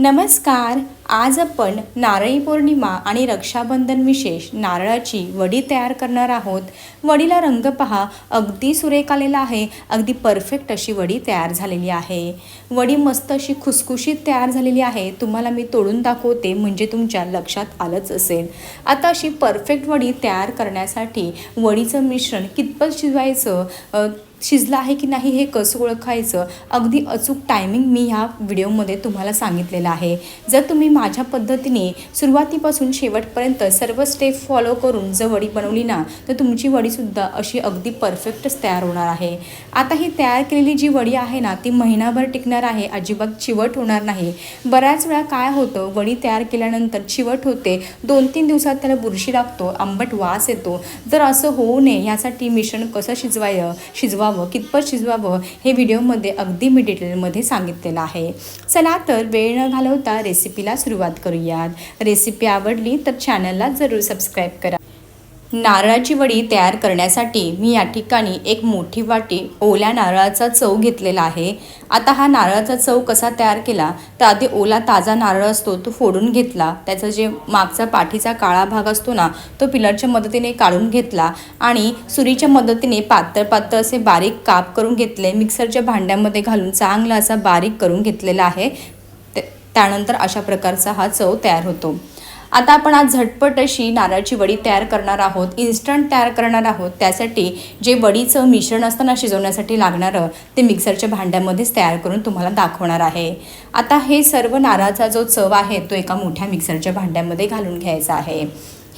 नमस्कार आज आपण नारळी पौर्णिमा आणि रक्षाबंधन विशेष नारळाची वडी तयार करणार आहोत. वडीला रंग पहा. अगदी सुरेख आलेला आहे. अगदी परफेक्ट अशी वडी तयार झालेली आहे. वडी मस्त अशी खुसखुशीत तयार झालेली आहे. तुम्हाला मी तोडून दाखवते म्हणजे तुमच्या लक्षात आलंच असेल. आता अशी परफेक्ट वडी तयार करण्यासाठी वडीचं मिश्रण कितपत शिजवायचं शिजलं आहे की नाही हे कसं ओळखायचं अगदी अचूक टायमिंग मी ह्या व्हिडिओमध्ये तुम्हाला सांगितलेलं आहे. जर तुम्ही माझ्या पद्धतीने सुरुवातीपासून शेवटपर्यंत सर्व स्टेप फॉलो करून जर वडी बनवली ना तर तुमची वडीसुद्धा अशी अगदी परफेक्टच तयार होणार आहे. आता ही तयार केलेली जी वडी आहे ना ती महिनाभर टिकणार आहे अजिबात चिवट होणार नाही. बऱ्याच वेळा काय होतं वडी तयार केल्यानंतर चिवट होते दोन तीन दिवसात त्याला बुरशी लागतो आंबट वास येतो. जर असं होऊ नये यासाठी मिश्रण कसं शिजवाय शिजवावं कितपत शिजवावं हे व्हिडिओमध्ये अगदी मी डिटेलमध्ये सांगितलेलं आहे. चला तर वेळ न घालवता रेसिपीला सुरुवात करूयात. रेसिपी आवडली तर चॅनलला जरूर सबस्क्राईब करा. नारळाची वडी तयार करण्यासाठी मी या ठिकाणी एक मोठी वाटी ओल्या नारळाचा चव घेतलेला आहे. आता हा नारळाचा चव कसा तयार केला? तर आधी ओला ताजा नारळ असतो तो फोडून घेतला. त्याचा जे मागचा पाठीचा काळा भाग असतो ना तो पिलरच्या मदतीने काढून घेतला आणि सुरीच्या मदतीने पातळ पातळ असे बारीक काप करून घेतले. मिक्सरच्या भांड्यामध्ये घालून चांगला असा बारीक करून घेतलेला आहे. त्यानंतर अशा प्रकारचा हा चव तयार होतो. आता आपण आज झटपट अशी नारळाची वडी तयार करणार आहोत. इन्स्टंट तयार करणार आहोत. त्यासाठी जे वडीचं मिश्रण असताना शिजवण्यासाठी लागणारं ते मिक्सरच्या भांड्यामध्येच तयार करून तुम्हाला दाखवणार आहे. आता हे सर्व नारळाचा जो चव आहे तो एका मोठ्या मिक्सरच्या भांड्यामध्ये घालून घ्यायचा आहे.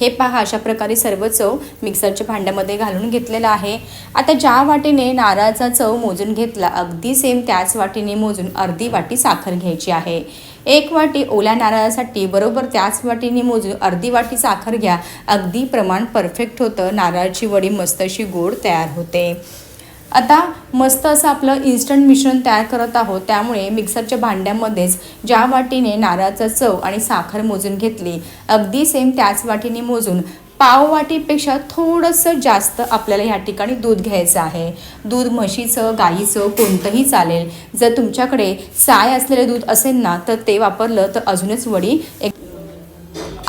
हे पहा अशा प्रकारे सर्व चव मिक्सरच्या भांड्यामध्ये घालून घेतलेलं आहे. आता ज्या वाटीने नारळाचा चव मोजून घेतला अगदी सेम त्याच वाटीने मोजून अर्धी वाटी साखर घ्यायची आहे. एक वाटी ओल्या नारळासाठी बरोबर त्याच वाटीने मोजून अर्धी वाटी साखर घ्या. अगदी प्रमाण परफेक्ट होतं. नारळाची वडी मस्त अशी गोड तयार होते. आता मस्त असं आपलं इन्स्टंट मिश्रण तयार करत आहोत. त्यामुळे मिक्सरच्या भांड्यामध्येच ज्या वाटीने नारळाचा चव आणि साखर मोजून घेतली अगदी सेम त्याच वाटीने मोजून पाववाटीपेक्षा थोडंसं जास्त आपल्याला या ठिकाणी दूध घ्यायचं आहे. दूध म्हशीचं गाईचं कोणतंही चालेल. जर तुमच्याकडे साय असलेलं दूध असेल ना तर ते वापरलं तर अजूनच वडी एक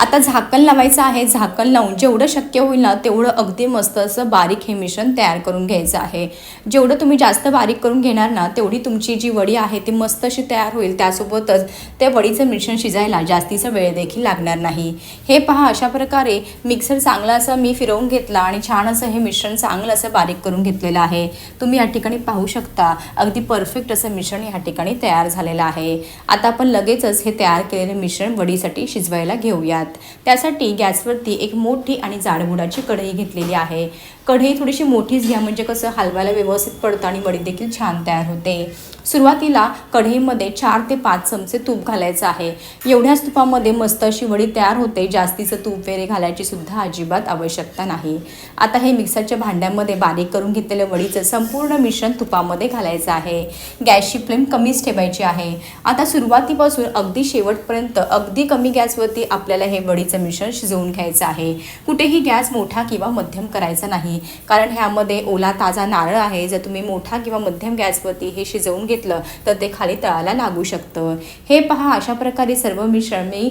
आता झाकण लावायचं आहे. झाकण लावून जेवढं शक्य होईल ना तेवढं अगदी मस्त असं बारीक हे मिश्रण तयार करून घ्यायचं आहे. जेवढं तुम्ही जास्त बारीक करून घेणार ना तेवढी तुमची जी वडी आहे ती मस्त अशी तयार होईल. त्यासोबतच त्या वडीचं मिश्रण शिजायला जास्तीचा वेळ देखील लागणार नाही. हे पहा अशा प्रकारे मिक्सर चांगला असं मी फिरवून घेतला आणि छान असं हे मिश्रण चांगलं असं बारीक करून घेतलेलं आहे. तुम्ही या ठिकाणी पाहू शकता अगदी परफेक्ट असं मिश्रण या ठिकाणी तयार झालेलं आहे. आता आपण लगेचच हे तयार केलेले मिश्रण वडीसाठी शिजवायला घेऊयात. त्यासाठी गॅसवरती एक मोठी आणि जाडबुडाची कढई घेतलेली आहे. कढई थोडीशी मोठीच घ्या म्हणजे कसं हलवायला व्यवस्थित पडतं आणि वडी देखील छान तयार होते. सुरुवातीला कढईमध्ये चार ते पाच चमचे तूप घालायचं आहे. एवढ्याच तुपामध्ये मस्त अशी वडी तयार होते जास्तीचं तूप वगैरे घालायची सुद्धा अजिबात आवश्यकता नाही. आता हे मिक्सरच्या भांड्यामध्ये बारीक करून घेतलेलं वडीचं संपूर्ण मिश्रण तुपामध्ये घालायचं आहे. गॅसची फ्लेम कमीच ठेवायची आहे. आता सुरुवातीपासून अगदी शेवटपर्यंत अगदी कमी गॅसवरती आपल्याला हे वडीचं मिश्रण शिजवून घ्यायचं आहे. कुठेही गॅस मोठा किंवा मध्यम करायचा नाही. कारण ह्यामध्ये ओला ताजा नारळ आहे. जर तुम्ही मोठा किंवा मध्यम गॅसवरती हे शिजवून घेतलं तर ते खाली तळाला लागू शकतं. हे पहा अशा प्रकारे सर्व मिश्रण मी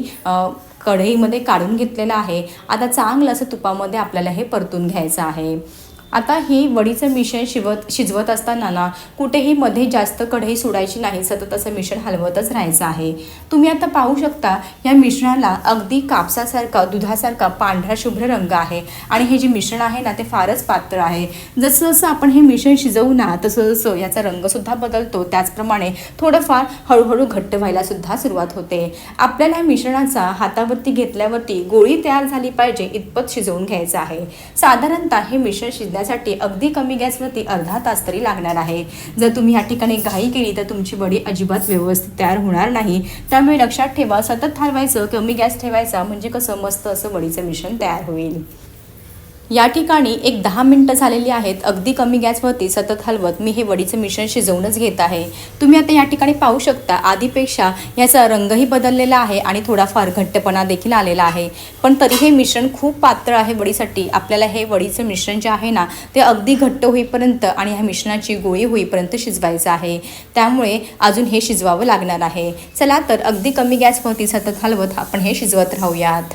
कढईमध्ये काढून घेतलेलं आहे. आता चांगलं असं तुपामध्ये आपल्याला हे परतून घ्यायचं आहे. आता ही वडीचं मिश्रण शिवत शिजवत असताना ना कुठेही मध्ये जास्त कढई सोडायची नाही सतत असं मिश्रण हलवतच राहायचं आहे. तुम्ही आता पाहू शकता या मिश्रणाला अगदी कापसासारखा दुधासारखा पांढरा शुभ्र रंग आहे. आणि हे जे मिश्रण आहे ना ते फारच पात्र आहे. जसं जसं आपण हे मिश्रण शिजवू ना तसं जसं याचा रंगसुद्धा बदलतो. त्याचप्रमाणे थोडंफार हळूहळू घट्ट व्हायला सुद्धा सुरुवात होते. आपल्याला ह्या मिश्रणाचा हातावरती घेतल्यावरती गोळी तयार झाली पाहिजे इतपत शिजवून घ्यायचं आहे. साधारणतः हे मिश्रण शिजण्यासाठी अगदी कमी गॅसवरती अर्धा तास तरी लागणार आहे. जर तुम्ही या ठिकाणी घाई केली तर तुमची वडी अजिबात व्यवस्थित तयार होणार नाही. त्यामुळे लक्षात ठेवा सतत ठरवायचं कमी गॅस ठेवायचा म्हणजे कसं मस्त असं वडीचं मिश्रण तयार होईल. या ठिकाणी एक दहा मिनटं झालेली आहेत. अगदी कमी गॅसवरती सतत हलवत मी हे वडीचं मिश्रण शिजवूनच घेत आहे. तुम्ही आता या ठिकाणी पाहू शकता आधीपेक्षा याचा रंगही बदललेला आहे आणि थोडाफार घट्टपणा देखील आलेला आहे. पण तरी हे मिश्रण खूप पातळ आहे वडीसाठी. आपल्याला हे वडीचं मिश्रण जे आहे ना ते अगदी घट्ट होईपर्यंत आणि ह्या मिश्रणाची गोळी होईपर्यंत शिजवायचं आहे. त्यामुळे अजून हे शिजवावं लागणार आहे. चला तर अगदी कमी गॅसवरती सतत हलवत आपण हे शिजवत राहूयात.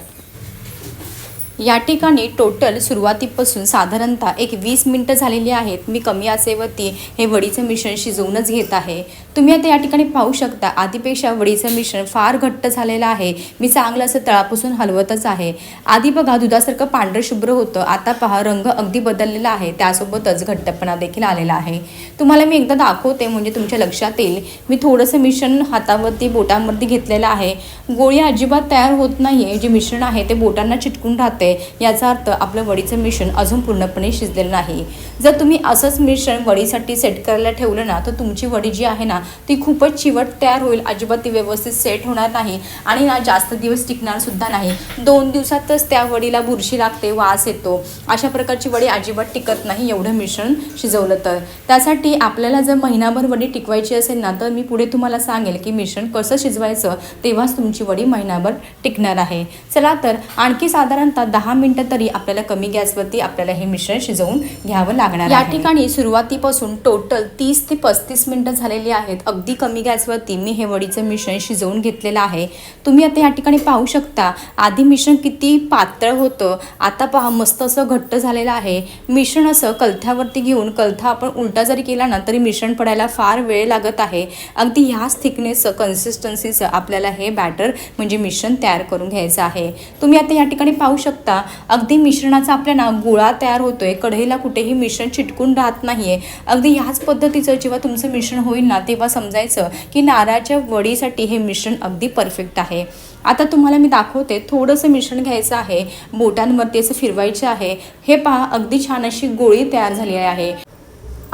या ठिकाणी टोटल सुरुवातीपासून साधारणतः एक वीस मिनटं झालेली आहेत. मी कमी आचेवरती हे वडीचं मिश्रण शिजवूनच घेत आहे. तुम्ही आता या ठिकाणी पाहू शकता आधीपेक्षा वडीचं मिश्रण फार घट्ट झालेलं आहे. मी चांगलं असं तळापासून हलवतच आहे. आधी बघा दुधासारखं पांढरं शुभ्र होतं. आता पहा रंग अगदी बदललेला आहे. त्यासोबतच घट्टपणा देखील आलेला आहे. तुम्हाला मी एकदा दाखवते म्हणजे तुमच्या लक्षात येईल. मी थोडंसं मिश्रण हातावरती बोटांवरती घेतलेलं आहे. गोळी अजिबात तयार होत नाही आहे जे मिश्रण आहे ते बोटांना चिटकून राहते याचा अर्थ आपलं वडीचं मिश्रण अजून पूर्णपणे शिजलेलं नाही. जर तुम्ही असंच मिश्रण वडीसाठी सेट करायला ठेवलं ना तर तुमची वडी जी आहे ना ती खूपच चिवट तयार होईल. अजिबात ती व्यवस्थित सेट होणार नाही आणि ना जास्त दिवस टिकणार सुद्धा नाही. दोन दिवसातच त्या वडीला बुरशी लागते वास येतो. अशा प्रकारची वडी अजिबात टिकत नाही एवढं मिश्रण शिजवलं तर. त्यासाठी आपल्याला जर महिनाभर वडी टिकवायची असेल ना तर मी पुढे तुम्हाला सांगेल की मिश्रण कसं शिजवायचं तेव्हाच तुमची वडी महिनाभर टिकणार आहे. चला तर आणखी साधारणतः दहा मिनटं तरी आपल्याला कमी गॅसवरती आपल्याला हे मिश्रण शिजवून घ्यावं लागणार या ठिकाणी सुरुवातीपासून टोटल तीस ते पस्तीस मिनटं झालेली आहेत. अगदी कमी गॅसवरती मी हे वडीचं मिश्रण शिजवून घेतलेलं आहे. तुम्ही आता या ठिकाणी पाहू शकता आधी मिश्रण किती पातळ होतं आता पहा मस्त असं घट्ट झालेलं आहे. मिश्रण असं कलथ्यावरती घेऊन कलथा आपण उलटा जरी केला ना तरी मिश्रण पडायला फार वेळ लागत आहे. अगदी ह्याच थिकनेसचं कन्सिस्टन्सीचं आपल्याला हे बॅटर म्हणजे मिश्रण तयार करून घ्यायचं आहे. तुम्ही आता या ठिकाणी पाहू शकता अगदी मिश्रणाचा आपल्याला गोळा तयार होतोय. कढईला कुठेही मिश्रण चिटकून राहत नाहीये. अगदी ह्याच पद्धतीचं जेव्हा तुमचं मिश्रण होईल ना तेव्हा समजायचं की नारळाच्या वडीसाठी हे मिश्रण अगदी परफेक्ट आहे. आता तुम्हाला मी दाखवते थोडंसं मिश्रण घ्यायचं आहे. बोटांवरती असं फिरवायचं आहे. हे पहा अगदी छान अशी गोळी तयार झाली आहे.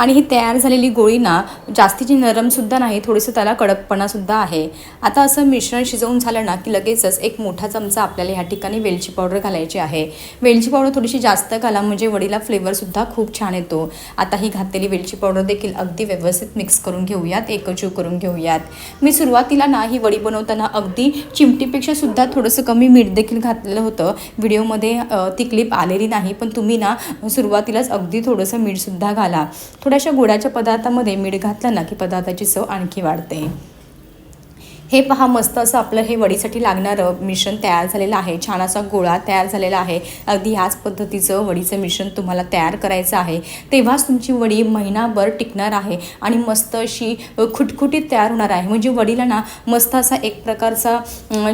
आणि ही तयार झालेली गोळी ना जास्तीची नरमसुद्धा नाही थोडंसं त्याला कडकपणासुद्धा आहे. आता असं मिश्रण शिजवून झालं ना की लगेचच एक मोठा चमचा आपल्याला ह्या ठिकाणी वेलची पावडर घालायची आहे. वेलची पावडर थोडीशी जास्त घाला म्हणजे वडीला फ्लेवरसुद्धा खूप छान येतो. आता ही घातलेली वेलची पावडर देखील अगदी व्यवस्थित मिक्स करून घेऊयात एकजीव करून घेऊयात. मी सुरुवातीला ना ही वडी बनवताना अगदी चिमटीपेक्षा सुद्धा थोडंसं कमी मीठ देखील घातलेलं होतं. व्हिडिओमध्ये ती क्लिप आलेली नाही पण तुम्ही ना सुरुवातीलाच अगदी थोडंसं मीठसुद्धा घाला. थोड्याशा गोडाच्या पदार्थामध्ये मीठ घातलं ना की पदार्थाची चव आणखी वाढते. हे पहा मस्त असं आपलं हे वडीसाठी लागणारं मिश्रण तयार झालेलं आहे. छान असा गोळा तयार झालेला आहे. अगदी ह्याच पद्धतीचं वडीचं मिश्रण तुम्हाला तयार करायचं आहे. तेव्हाच तुमची वडी महिनाभर टिकणार आहे आणि मस्त अशी खुटखुटीत तयार होणार आहे. म्हणजे वडीला ना मस्त असा एक प्रकारचा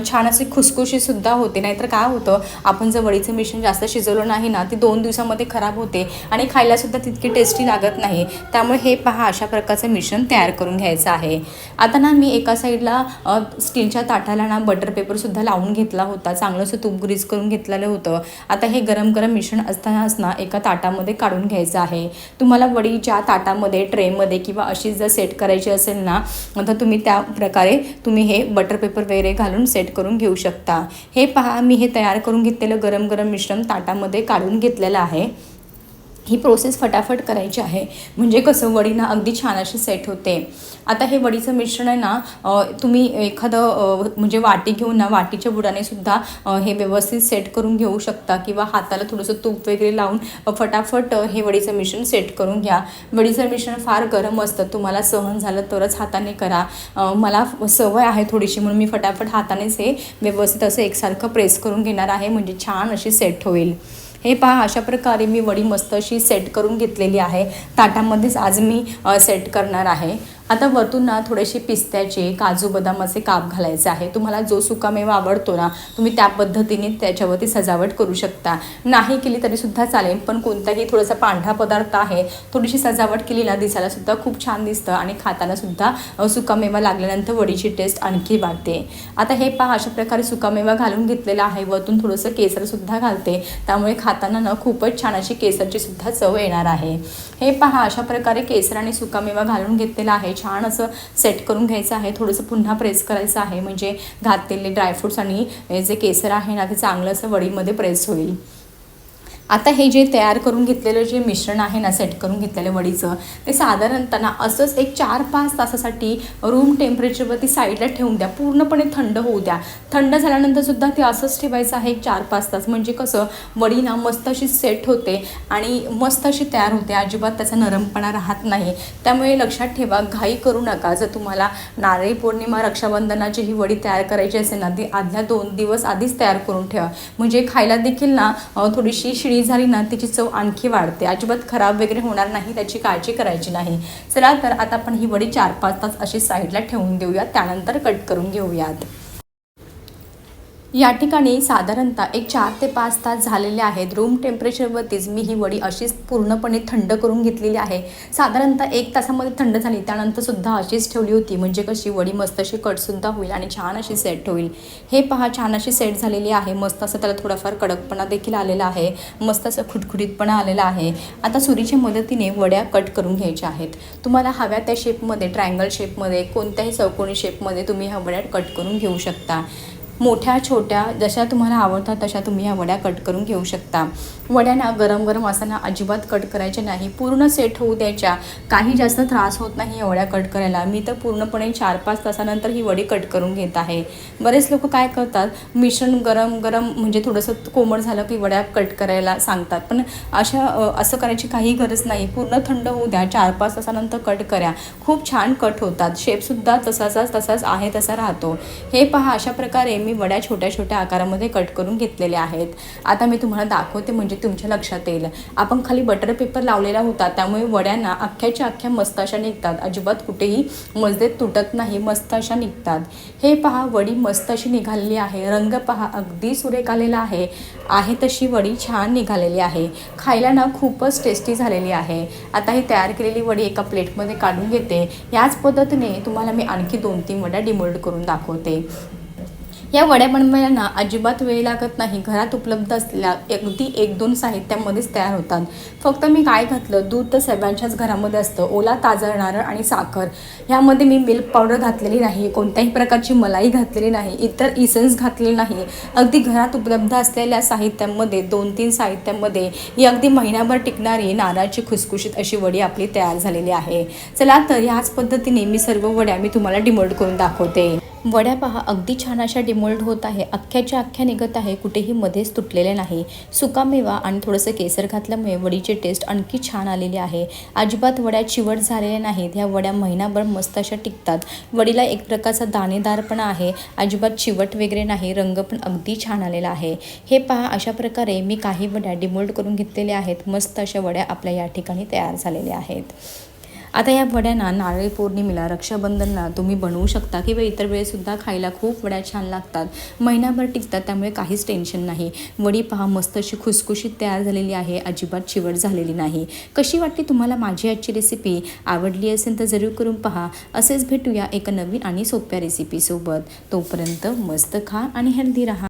छान अशी खुसखुशीसुद्धा होते. नाहीतर काय होतं आपण जर वडीचं मिश्रण जास्त शिजवलं नाही ना ती दोन दिवसामध्ये खराब होते आणि खायलासुद्धा तितकी टेस्टी लागत नाही. त्यामुळे हे पहा अशा प्रकारचं मिश्रण तयार करून घ्यायचं आहे. आता ना मी एका साईडला स्टीलच्या ताटाला ना बटर पेपरसुद्धा लावून घेतला होता. चांगलंसं तूप ग्रीस करून घेतलेलं होतं. आता हे गरम गरम मिश्रण असतानाच ना एका ताटामध्ये काढून घ्यायचं आहे. तुम्हाला वडी ज्या ताटामध्ये ट्रेमध्ये किंवा अशी जर सेट करायची असेल ना तर तुम्ही त्या प्रकारे तुम्ही हे बटर पेपर वगैरे घालून सेट करून घेऊ शकता. हे पहा मी हे तयार करून घेतलेलं गरम गरम मिश्रण ताटामध्ये काढून घेतलेलं आहे. ही प्रोसेस फटाफट करायची आहे. म्हणजे कसं वडी ना अगदी छान अशी सेट होते. आता हे वडीचं मिश्रण आहे ना तुम्ही एखादं म्हणजे वाटी घेऊन ना वाटीच्या बुडाने सुद्धा हे व्यवस्थित सेट करून घेऊ शकता किंवा हाताला थोडंसं तूप वगैरे लावून फटाफट हे वडीचं मिश्रण सेट करून घ्या. वडीचं मिश्रण फार गरम असतं तुम्हाला सहन झालं तरच हाताने करा. मला सवय आहे थोडीशी म्हणून मी फटाफट हातानेच हे व्यवस्थित असं एकसारखं प्रेस करून घेणार आहे. म्हणजे छान अशी सेट होईल. हे पहा अशा प्रकारे मी वडी मस्त अशी सेट करून घेतलेली आहे. ताटामध्येच आज मी सेट करणार आहे. आता वरतून ना थोडेसे पिस्त्याचे काजू बदामाचे काप घालायचे आहे. तुम्हाला जो सुकामेवा आवडतो ना तुम्ही त्या पद्धतीने त्याच्यावरती सजावट करू शकता. नाही केली तरीसुद्धा चालेल पण कोणताही थोडासा पांढरा पदार्थ आहे थोडीशी सजावट केली ना दिसायलासुद्धा खूप छान दिसतं आणि खातानासुद्धा सुकामेवा लागल्यानंतर वडीची टेस्ट आणखी वाढते. आता हे पहा अशा प्रकारे सुकामेवा घालून घेतलेला आहे. वरतून थोडंसं केसरसुद्धा घालते. त्यामुळे खाताना ना खूपच छान अशी केसरची सुद्धा चव येणार आहे. हे पहा अशा प्रकारे केसर आणि सुकामेवा घालून घेतलेला आहे. छान असं सेट करून घ्यायचं आहे. थोडंसं पुन्हा प्रेस करायचं आहे. म्हणजे घातलेले ड्रायफ्रूट्स आणि जे केसर आहे ना ते चांगलं असं वडीमध्ये प्रेस होईल. आता हे जे तयार करून घेतलेलं जे मिश्रण आहे ना सेट करून घेतलेलं वडीचं ते साधारणतः ना असंच एक चार पाच तासासाठी रूम टेम्परेचरवरती साईडला ठेवून द्या. पूर्णपणे थंड होऊ द्या. थंड झाल्यानंतर सुद्धा ते असंच ठेवायचं आहे एक चार पाच तास. म्हणजे कसं वडी ना मस्त अशी सेट होते आणि मस्त अशी तयार होते. अजिबात त्याचा नरमपणा राहत नाही. त्यामुळे लक्षात ठेवा घाई करू नका. जर तुम्हाला नारळी पौर्णिमा रक्षाबंधनाची ही वडी तयार करायची असेल ना ती आदल्या दोन दिवस आधीच तयार करून ठेवा. म्हणजे खायला देखील ना थोडीशी थोडीशी केली झाली ना त्याची चव आणखी वाढते. अजिबात खराब वगैरे होणार नाही त्याची काळजी करायची नाही. चला तर आता आपण ही वडी चार पाच तास अशी साईडला ठेवून देऊयात त्यानंतर कट करून घेऊयात. या ठिकाणी साधारणतः एक चार ते पाच तास झालेले आहेत. रूम टेम्परेचरवरतीच मी ही वडी अशीच पूर्णपणे थंड करून घेतलेली आहे. साधारणतः एक तासामध्ये थंड झाली त्यानंतरसुद्धा अशीच ठेवली होती. म्हणजे कशी वडी मस्त अशी कटसुद्धा होईल आणि छान अशी सेट होईल. हे पहा छान अशी सेट झालेली आहे. मस्त असं त्याला थोडाफार कडकपणा देखील आलेला आहे. मस्त असं खुटखुटीतपणा आलेला आहे. आता सुरीच्या मदतीने वड्या कट करून घ्यायच्या आहेत. तुम्हाला हव्या त्या शेपमध्ये ट्रायंगल शेपमध्ये कोणत्याही चौकोनी शेपमध्ये तुम्ही ह्या वड्या कट करून घेऊ शकता. मोठ्या छोट्या जशा तुम्हाला आवडतात तशा तुम्ही ह्या वड्या कट करून घेऊ शकता. वड्यांना गरम गरम असताना अजिबात कट करायचे नाही. पूर्ण सेट होऊ द्यायच्या. काही जास्त त्रास होत नाही या वड्या कट करायला. मी तर पूर्णपणे चार पाच तासानंतर ही वडी कट करून घेत आहे. बरेच लोक काय करतात? मिश्रण गरम गरम म्हणजे थोडंसं कोमट झालं की वड्या कट करायला सांगतात. पण अशा असं करायची काही गरज नाही. पूर्ण थंड होऊ द्या. चार पाच तासानंतर कट करा. खूप छान कट होतात. शेपसुद्धा तसाचाच तसाच आहे तसा राहतो. हे पहा अशा प्रकारे मी वड्या छोट्या छोट्या आकारामध्ये कट करून घेतलेल्या आहेत. आता मी तुम्हाला दाखवते म्हणजे तुमच्या लक्षात येईल. आपण खाली बटर पेपर लावलेला होता त्यामुळे वड्यांना अख्ख्याच्या अख्ख्या मस्त अशा निघतात. अजिबात कुठेही मजदेत तुटत नाही मस्त अशा निघतात. हे पहा वडी मस्त अशी निघालेली आहे. रंग पहा अगदी सुरेख आलेला आहे. आहे तशी वडी छान निघालेली आहे. खायला ना खूपच टेस्टी झालेली आहे. आता ही तयार केलेली वडी एका प्लेटमध्ये काढून घेते. याच पद्धतीने तुम्हाला मी आणखी दोन तीन वड्या डिमोल्ड करून दाखवते. या वड्या बनवायला अजिबात वेळ लागत नाही. घरात उपलब्ध असलेल्या अगदी एक दोन साहित्यामध्येच तयार होतात. फक्त मी काय घातलं? दूध तर सगळ्यांच्याच घरामध्ये असतं. ओला ताजा नारळ आणि साखर. ह्यामध्ये मी मिल्क पावडर घातलेली नाही. कोणत्याही प्रकारची मलाई घातलेली नाही. इतर इसेन्स घातले नाही. अगदी घरात उपलब्ध असलेल्या साहित्यामध्ये दोन तीन साहित्यामध्ये ही अगदी महिन्याभर टिकणारी नारळाची खुसखुशीत अशी वडी आपली तयार झालेली आहे. चला तर ह्याच पद्धतीने मी सर्व वड्या मी तुम्हाला डिमोल्ड करून दाखवते. वड्या पहा अगदी छान अशा डिमोल्ड होत आहे. अख्ख्याच्या अख्ख्या निघत आहे कुठेही मध्येच तुटलेले नाही. सुकामेवा आणि थोडंसं केसर घातल्यामुळे वडीची टेस्ट आणखी छान आलेली आहे. अजिबात वड्या चिवट झालेल्या नाहीत. ह्या वड्या महिनाभर मस्त अशा टिकतात. वडीला एक प्रकारचा दाणेदारपणा आहे. अजिबात चिवट वगैरे नाही. रंग पण अगदी छान आलेला आहे. हे पहा अशा प्रकारे मी काही वड्या डिमोल्ड करून घेतलेल्या आहेत. मस्त अशा वड्या आपल्या या ठिकाणी तयार झालेल्या आहेत. आता या वड्यांना नारळी पौर्णिमेला रक्षाबंधनला तुम्ही बनवू शकता किंवा इतर वेळेसुद्धा खायला खूप वड्या छान लागतात. महिनाभर टिकतात त्यामुळे काहीच टेन्शन नाही. वडी पहा मस्त अशी खुसखुशीत तयार झालेली आहे. अजिबात चिवट झालेली नाही. कशी वाटली तुम्हाला माझी आजची रेसिपी आवडली असेल तर जरूर करून पहा. असेच भेटूया एका नवीन आणि सोप्या रेसिपीसोबत तोपर्यंत मस्त खा आणि हेल्दी राहा.